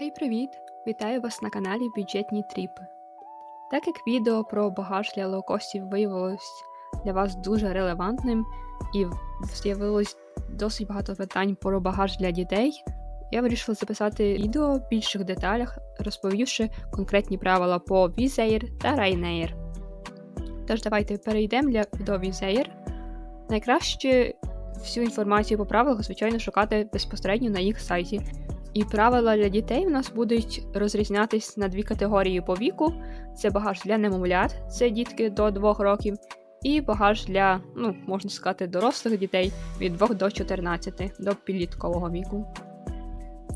Гей, привіт! Вітаю вас на каналі Бюджетні Тріпи. Так як відео про багаж для лоукостів виявилось для вас дуже релевантним і з'явилось досить багато питань про багаж для дітей, я вирішила записати відео в більших деталях, розповівши конкретні правила по Air та Ryanair. Тож давайте перейдемо до Air. Найкраще всю інформацію по правилах, звичайно, шукати безпосередньо на їх сайті. І правила для дітей у нас будуть розрізнятись на дві категорії по віку: це багаж для немовлят, це дітки до 2 років, і багаж для, ну, можна сказати, дорослих дітей від 2 до 14 до підліткового віку.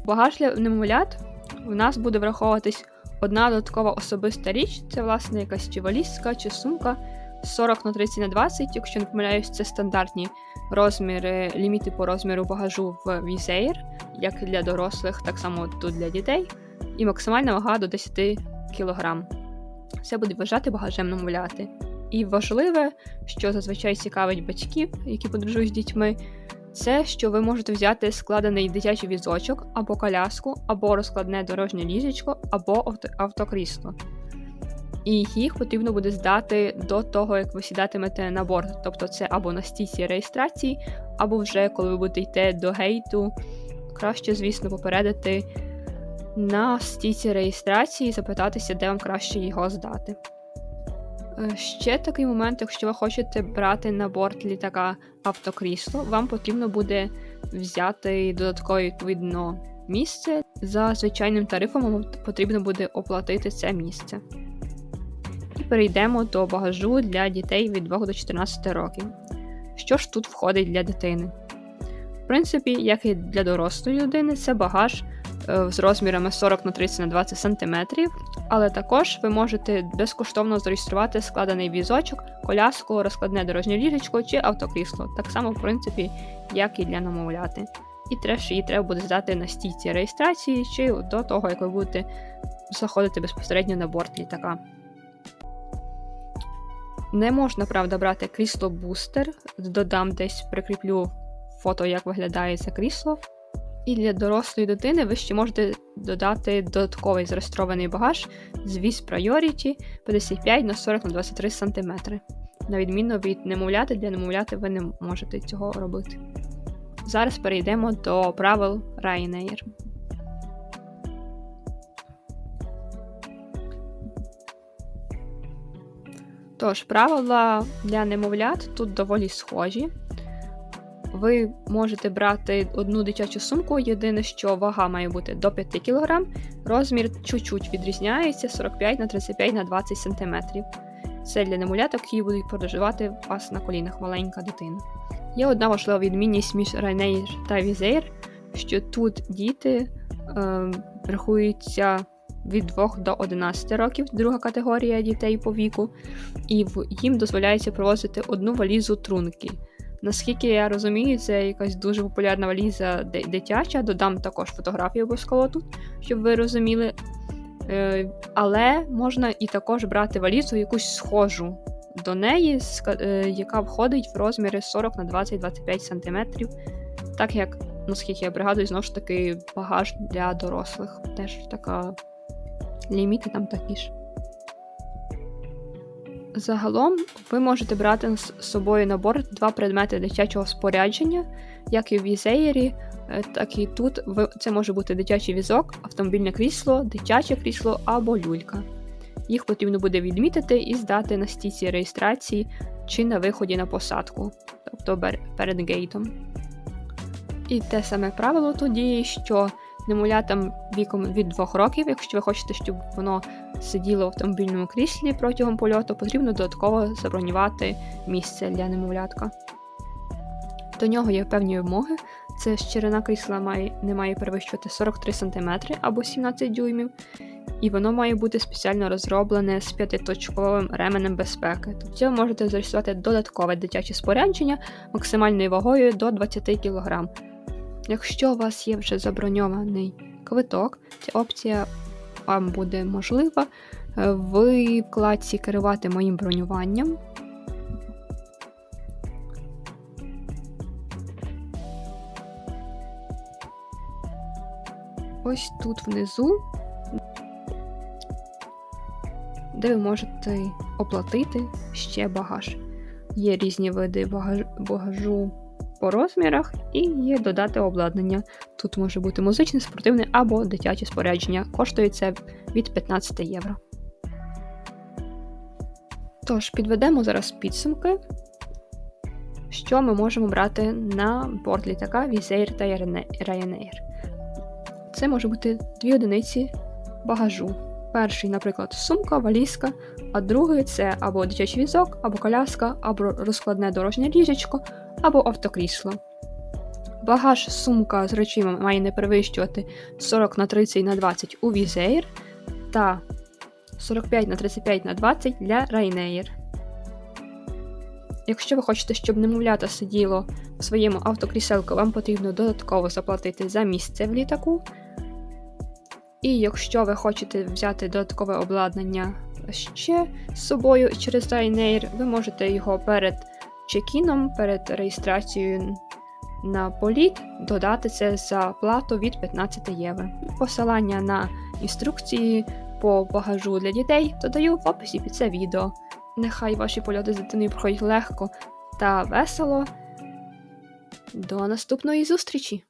Багаж для немовлят у нас буде враховуватись одна додаткова особиста річ, це, власне, якась чи валізка, чи сумка 40 на 30 на 20, якщо не помиляюсь, це стандартні розміри, ліміти по розміру багажу в Air, як для дорослих, так само тут для дітей, і максимальна вага до 10 кг. Це буде вважати багажем намовляти. І важливе, що зазвичай цікавить батьків, які подорожують з дітьми, це що ви можете взяти складений дитячий візочок або коляску, або розкладне дорожнє ліжечко, або автокрісло. І їх потрібно буде здати до того, як ви сідатимете на борт. Тобто це або на стійці реєстрації, або вже коли ви будете йти до гейту. Краще, звісно, попередити на стійці реєстрації і запитатися, де вам краще його здати. Е, ще такий момент, якщо ви хочете брати на борт літака автокрісло, вам потрібно буде взяти додаткове відповідно місце. За звичайним тарифом вам потрібно буде оплатити це місце. Перейдемо до багажу для дітей від 2 до 14 років. Що ж тут входить для дитини? В принципі, як і для дорослої людини, це багаж е, з розмірами 40 на 30 на 20 см, але також ви можете безкоштовно зареєструвати складений візочок, коляску, розкладне дорожнє ліжечко чи автокрісло, так само, в принципі, як і для намовляти. І теж її треба буде здати на стійці реєстрації чи до того, як ви будете заходити безпосередньо на борт літака. Не можна, правда, брати крісло бустер, додам десь прикріплю фото, як виглядає це крісло. І для дорослої дитини ви ще можете додати додатковий зареєстрований багаж з Viz Priority 55 на 40 на 23 см. На відміну від немовляти, для немовляти ви не можете цього робити. Зараз перейдемо до правил Ryanair. Тож, правила для немовлят тут доволі схожі. Ви можете брати одну дитячу сумку, єдине, що вага має бути до 5 кг, розмір чуть-чуть відрізняється 45 на 35 на 20 см. Це для немовляток, які будуть проживати у вас на колінах маленька дитина. Є одна важлива відмінність між Ryanair та Air, що тут діти е, рахуються від 2 до 11 років, друга категорія дітей по віку, і їм дозволяється провозити одну валізу трунки. Наскільки я розумію, це якась дуже популярна валіза дитяча, додам також фотографію обов'язково тут, щоб ви розуміли. Е, але можна і також брати валізу якусь схожу до неї, е, яка входить в розміри 40 на 20-25 см, так як, наскільки я пригадую, знову ж таки багаж для дорослих. Теж така ліміти там такі ж. Загалом ви можете брати з собою на борт два предмети дитячого спорядження, як і в візеєрі, е, так і тут це може бути дитячий візок, автомобільне крісло, дитяче крісло або люлька. Їх потрібно буде відмітити і здати на стійці реєстрації чи на виході на посадку, тобто перед гейтом. І те саме правило тоді, що немовлятам віком від 2 років, якщо ви хочете, щоб воно сиділо в автомобільному кріслі протягом польоту, потрібно додатково забронювати місце для немовлятка. До нього є певні вимоги. Це ширина крісла має, не має перевищувати 43 см або 17 дюймів, і воно має бути спеціально розроблене з п'ятиточковим ременем безпеки. Тобто ви можете зареєструвати додаткове дитяче спорядження максимальною вагою до 20 кг. Якщо у вас є вже заброньований квиток, ця опція вам буде можлива е, в вкладці керувати моїм бронюванням. ось тут внизу, де ви можете оплатити ще багаж. Є різні види багаж- багажу по розмірах і додати обладнання. Тут може бути музичне, спортивне або дитяче спорядження. Коштує це від 15 євро. Тож, підведемо зараз підсумки, що ми можемо брати на борт літака Візейр та Ryanair. Це може бути дві одиниці багажу. Перший, наприклад, сумка, валізка, а другий це або дитячий візок, або коляска, або розкладне дорожнє ліжечко, або автокрісло. Багаж сумка з речима має не перевищувати 40 на 30 на 20 у Візейр та 45 на 35 на 20 для Ryanair. Якщо ви хочете, щоб немовлята сиділо в своєму автокріселку, вам потрібно додатково заплатити за місце в літаку. І якщо ви хочете взяти додаткове обладнання ще з собою через Ryanair, ви можете його перед чекіном, перед реєстрацією на політ додати це за плату від 15 євро. Посилання на інструкції по багажу для дітей додаю в описі під це відео. Нехай ваші польоти з дитиною проходять легко та весело. До наступної зустрічі!